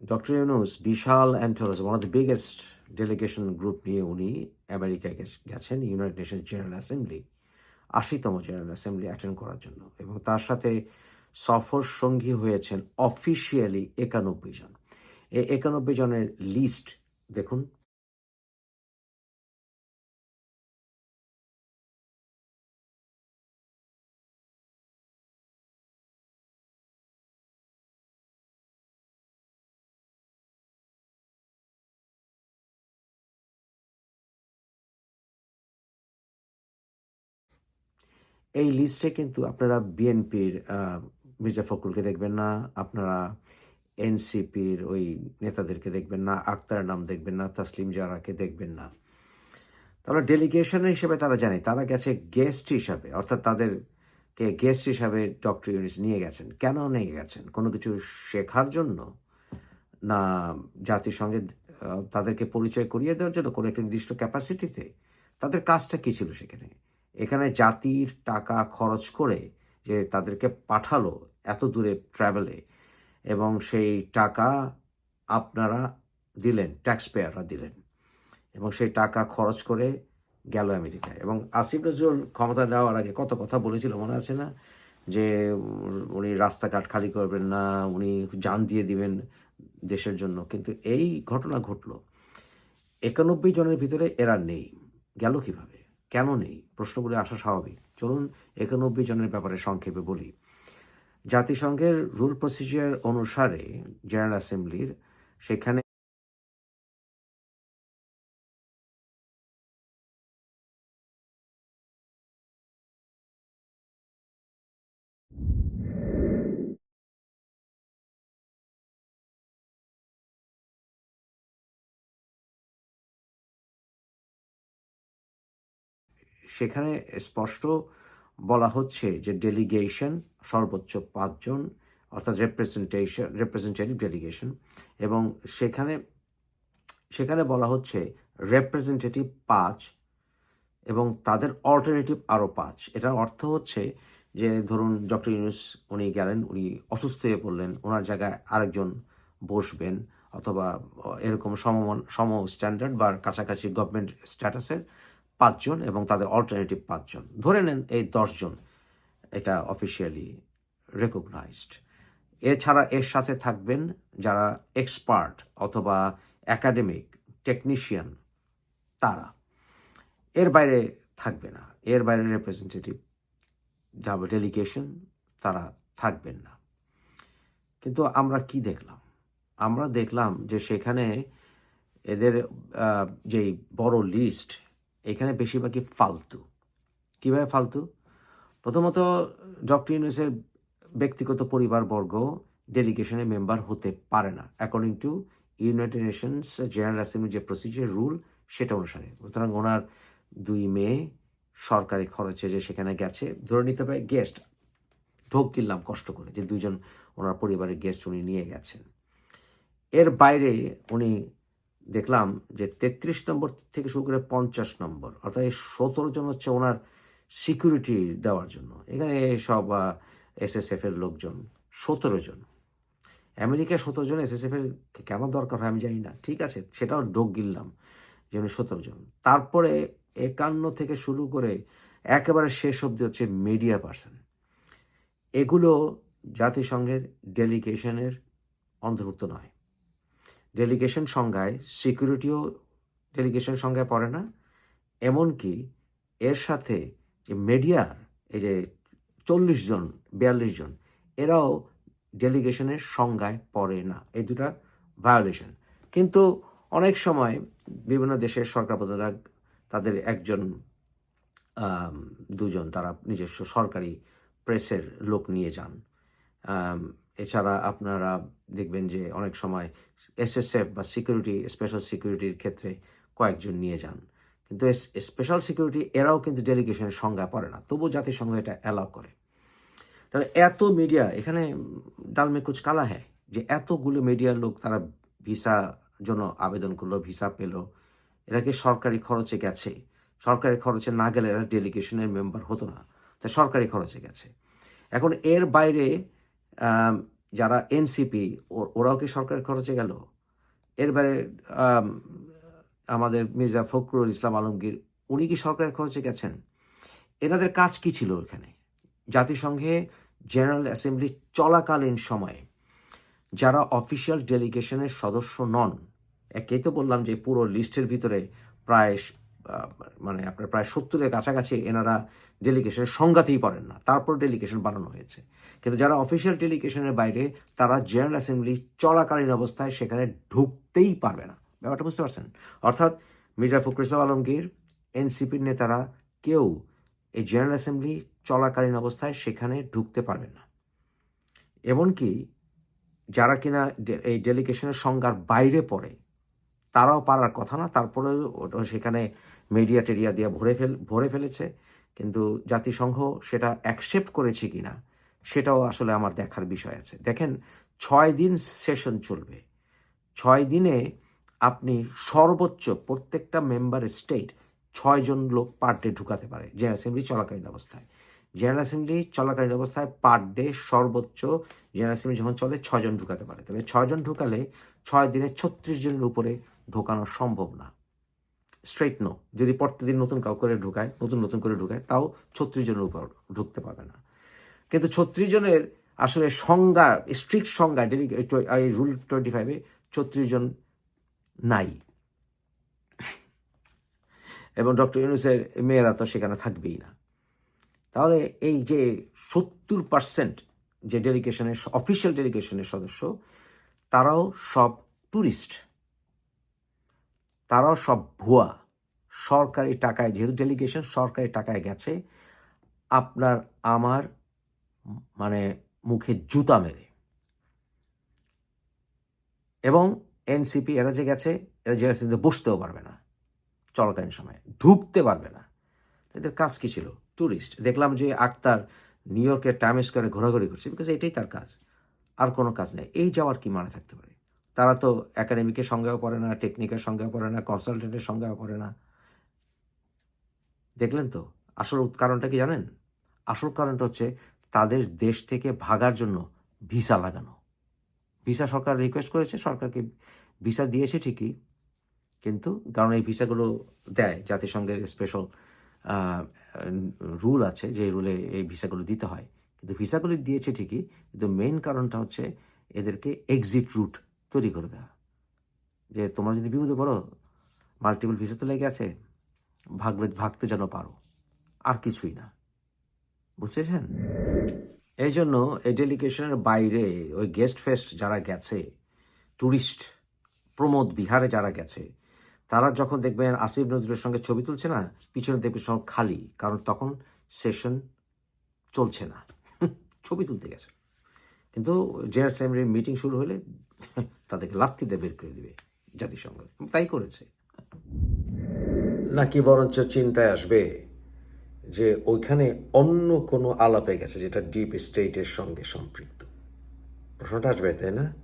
Doctor Yunus Vishal entourage one of the biggest delegation group নিয়ে উনি আমেরিকায় গেছেন ইউনাইটেড নেশন জেনারেল অ্যাসেম্বলি আশিতম জেনারেল অ্যাসেম্বলি অ্যাটেন্ড করার জন্য। এবং তার সাথে সফর সঙ্গী হয়েছেন অফিসিয়ালি একানব্বই জন। এই একানব্বই জনের লিস্ট দেখুন এই লিস্টে কিন্তু আপনারা বিএনপির মির্জা ফখরুলকে দেখবেন না আপনারা এনসিপির ওই নেতাদেরকে দেখবেন না আক্তার নাম দেখবেন না তাসলিম জারাকে দেখবেন না। তাহলে ডেলিগেশন হিসেবে তারা জানে তারা গেছে গেস্ট হিসাবে অর্থাৎ তাদেরকে গেস্ট হিসাবে ডক্টর ইউনিস নিয়ে গেছেন। কেন নিয়ে গেছেন? কোনো কিছু শেখার জন্য? না জাতিসংঘে আহ, তাদেরকে পরিচয় করিয়ে দেওয়ার জন্য কোনো একটা নির্দিষ্ট ক্যাপাসিটিতে তাদের কাজটা কী ছিল সেখানে? এখানে জাতির টাকা খরচ করে যে তাদেরকে পাঠালো এত দূরে ট্রাভেলে এবং সেই টাকা আপনারা দিলেন ট্যাক্স পেয়াররা দিলেন এবং সেই টাকা খরচ করে গেল আমেরিকায়। এবং আসিফ নজরুল ক্ষমতা নেওয়ার আগে কত কথা বলেছিল মনে আছে না? যে উনি রাস্তাঘাট খালি করবেন না, উনি জান দিয়ে দিবেন দেশের জন্য। কিন্তু এই ঘটনা ঘটলো। একানব্বই জনের ভিতরে এরা নেই। গেল কীভাবে? কেন নেই? প্রশ্নগুলি আসা স্বাভাবিক। চলুন একানব্বই জনের ব্যাপারে সংক্ষেপে বলি। জাতিসংঘের রুল প্রসিজিয়ার অনুসারে জেনারেল অ্যাসেম্বলির সেখানে সেখানে স্পষ্ট বলা হচ্ছে যে ডেলিগেশন সর্বোচ্চ পাঁচজন, অর্থাৎ রেপ্রেজেন্টেশন রেপ্রেজেন্টেটিভ ডেলিগেশন এবং সেখানে সেখানে বলা হচ্ছে রেপ্রেজেন্টেটিভ পাঁচ এবং তাদের অল্টারনেটিভ আরও পাঁচ। এটার অর্থ হচ্ছে যে ধরুন ডক্টর ইউনুস উনি গেলেন, উনি অসুস্থ হয়ে পড়লেন, ওনার জায়গায় আরেকজন বসবেন অথবা এরকম সমমান সম স্ট্যান্ডার্ড বা কাছাকাছি গভর্নমেন্ট স্ট্যাটাসের পাঁচজন এবং তাদের অল্টারনেটিভ পাঁচজন। ধরে নেন এই দশজন এটা অফিসিয়ালি রেকগনাইজড এছাড়া এর সাথে থাকবেন যারা এক্সপার্ট অথবা একাডেমিক টেকনিশিয়ান তারা। এর বাইরে থাকবে না। এর বাইরে রিপ্রেজেন্টেটিভ যাবে ডেলিগেশন তারা থাকবেন না। কিন্তু আমরা কি দেখলাম? আমরা দেখলাম যে সেখানে এদের যেই বড় লিস্ট এখানে বেশিরভাগই ফালতু। কীভাবে ফালতু? প্রথমত, ডক্টর ইউনুসের ব্যক্তিগত পরিবারবর্গ ডেলিগেশনের মেম্বার হতে পারে না। According to United Nations General Assembly যে প্রসিজার রুল সেটা অনুসারে। সুতরাং ওনার দুই মেয়ে সরকারি খরচে যে সেখানে গেছে, ধরে নিতে পারে গেস্ট ঢোক কিনলাম কষ্ট করে যে দুইজন ওনার পরিবারের গেস্ট উনি নিয়ে গেছেন। এর বাইরে উনি দেখলাম যে তেত্রিশ নম্বর থেকে শুরু করে পঞ্চাশ নম্বর, অর্থাৎ এই সতেরো জন হচ্ছে ওনার সিকিউরিটি দেওয়ার জন্য। এখানে সব এসএসএফ এর লোকজন, সতেরো জন। আমেরিকায় সতেরো জন এসএসএফ এর কেন দরকার হয় আমি জানি না। ঠিক আছে, সেটাও ডোক গিললাম যে উনি সতেরো জন। তারপরে একান্ন থেকে শুরু করে একেবারে শেষ অবধি হচ্ছে মিডিয়া পার্সন এগুলো জাতিসংঘের ডেলিগেশনের অন্তর্ভুক্ত নয়। ডেলিগেশন সংজ্ঞায় সিকিউরিটিও ডেলিগেশন সংজ্ঞায় পড়ে না। এমনকি এর সাথে যে মিডিয়ার এই যে চল্লিশ জন, বিয়াল্লিশ জন, এরাও ডেলিগেশনের সংজ্ঞায় পড়ে না। এই দুটা ভায়োলেশন কিন্তু অনেক সময় বিভিন্ন দেশের সরকার প্রধানরা তাদের একজন দুজন তারা নিজস্ব সরকারি প্রেসের লোক নিয়ে যান। এছাড়া আপনারা দেখবেন যে অনেক সময় এসএসএফ বা সিকিউরিটি স্পেশাল সিকিউরিটির ক্ষেত্রে কয়েকজন নিয়ে যান। কিন্তু স্পেশাল সিকিউরিটি এরাও কিন্তু ডেলিগেশনের সংজ্ঞা পড়ে না। তবু জাতিসংঘ এটা অ্যালাউ করে। তাহলে এত মিডিয়া এখানে ডালমে কুচ কালা হ্যায়? যে এতগুলো মিডিয়ার লোক তারা ভিসা জন্য আবেদন করল, ভিসা পেল। এরা কি সরকারি খরচে গেছে? সরকারি খরচে না গেলে এরা ডেলিগেশনের মেম্বার হতো না। তাই সরকারি খরচে গেছে। এখন এর বাইরে যারা এনসিপি ওরাও কি সরকারের খরচে গেল? এরবারে আমাদের মির্জা ফখরুল ইসলাম আলমগীর, উনি কি সরকারের খরচে গেছেন? এনাদের কাজ কি ছিল এখানে জাতিসংঘে জেনারেল অ্যাসেম্বলি চলাকালীন সময়ে যারা অফিসিয়াল ডেলিগেশনের সদস্য নন, একেই তো বললাম যে পুরো লিস্টের ভিতরে প্রায় মানে আপনার প্রায় সত্তরের কাছাকাছি এনারা ডেলিগেশনের সংজ্ঞাতেই পড়েন না। তারপর ডেলিগেশন বানানো হয়েছে। কিন্তু যারা অফিসিয়াল ডেলিগেশনের বাইরে, তারা জেনারেল অ্যাসেম্বলি চলাকালীন অবস্থায় সেখানে ঢুকতেই পারবে না। ব্যাপারটা বুঝতে পারছেন? অর্থাৎ মির্জা ফখরুল ইসলাম আলমগীর, এনসিপির নেতারা কেউ এই জেনারেল অ্যাসেম্বলি চলাকালীন অবস্থায় সেখানে ঢুকতে পারবেন না। এমনকি যারা কিনা এই ডেলিগেশনের সংজ্ঞার বাইরে পড়ে, তারাও পারার কথা না। তারপরে সেখানে মিডিয়া টেরিয়া দিয়ে ভরে ফেল, ভরে ফেলেছে, কিন্তু জাতিসংঘ সেটা অ্যাকসেপ্ট করেছে কি না সেটাও আসলে আমার দেখার বিষয় আছে। দেখেন, ছয় দিন সেশন চলবে। ছয় দিনে আপনি সর্বোচ্চ প্রত্যেকটা মেম্বার স্টেট ছয়জন লোক পার ডে ঢুকাতে পারে জেনারেল অ্যাসেম্বলি চলাকালীন অবস্থায়। জেনারেল অ্যাসেম্বলি চলাকালীন অবস্থায় পার ডে সর্বোচ্চ জেনারেল অ্যাসেম্বলি যখন চলে ছয়জন ঢুকাতে পারে। তাহলে ছয়জন ঢুকালে ছয় দিনে ছত্রিশ জনের উপরে ঢোকানো সম্ভব না। স্ট্রেট নো যদি প্রত্যেকদিন নতুন কাউ করে ঢুকায়, নতুন নতুন করে ঢুকায়, তাও ছত্রিশ জনের উপর ঢুকতে পারবে না। কিন্তু ছত্রিশ জনের আসলে সংজ্ঞা স্ট্রিক্ট সংজ্ঞা এই রুল টোয়েন্টি ফাইভে ছত্রিশ জন নাই। এবং ডক্টর ইউনুসের মেয়েরা তো সেখানে থাকবেই না। তাহলে এই যে সত্তর পার্সেন্ট যে ডেলিগেশনের, অফিসিয়াল ডেলিগেশনের সদস্য, তারাও সব ট্যুরিস্ট তারাও সব ভুয়া। সরকারি টাকায়, যেহেতু ডেলিগেশন সরকারি টাকায় গেছে, আপনার আমার মানে মুখে জুতা মেরে। এবং এনসিপি এরা যে গেছে, এরা জেনারেশন বসতেও পারবে না। চলাকালীন সময় ঢুকতে পারবে না। এদের কাজ কি ছিল? ট্যুরিস্ট দেখলাম যে আক্তার নিউ ইয়র্কের টাইম স্কোয়ারে ঘোরাঘুরি করছে বিকজ এটাই তার কাজ। আর কোনো কাজ নেই। এই যাওয়ার কি মানে থাকতে পারে? তারা তো একাডেমিকের সঙ্গেও পড়ে না টেকনিকের সঙ্গেও পড়ে না কনসালটেন্টের সঙ্গেও পড়ে না। দেখলেন তো? আসল কারণটা কি জানেন? আসল কারণটা হচ্ছে তাদের দেশ থেকে ভাগার জন্য ভিসা লাগানো। ভিসা সরকার রিকোয়েস্ট করেছে, সরকারকে ভিসা দিয়েছে ঠিকই, কিন্তু কারণ এই ভিসাগুলো দেয়, জাতিসংঘের স্পেশাল রুল আছে যে রুলে এই ভিসাগুলো দিতে হয়। কিন্তু ভিসাগুলি দিয়েছে ঠিকই, কিন্তু মেইন কারণটা হচ্ছে এদেরকে এক্সিট রুট তৈরি করে দেওয়া। যে তোমরা যদি বিপদে পড়ো মাল্টিপল ভিসা তো লেগে আছে ভাগলে ভাগতে যেন পারো, আর কিছুই না। বুঝতেছেন এই জন্য এই ডেলিগেশনের বাইরে ওই গেস্ট ফেস্ট যারা গেছে ট্যুরিস্ট প্রমোদ বিহারে যারা গেছে, তারা যখন দেখবেন আসিফ নজরুলের সঙ্গে ছবি তুলছে না, পিছনে দেখবে সব খালি, কারণ তখন সেশন চলছে না। ছবি তুলতে গেছে। কিন্তু জেনারেল অ্যাসেম্বলির মিটিং শুরু হলে তাদেরকে লাত্তিতে বের করে দিবে জাতিসংঘ। তাই করেছে। নাকি বরঞ্চ চিন্তায় আসবে যে ওইখানে অন্য কোনো আলাপে গেছে যেটা ডিপ স্টেটের সঙ্গে সম্পৃক্ত? প্রশ্নটা আসবে, তাই না?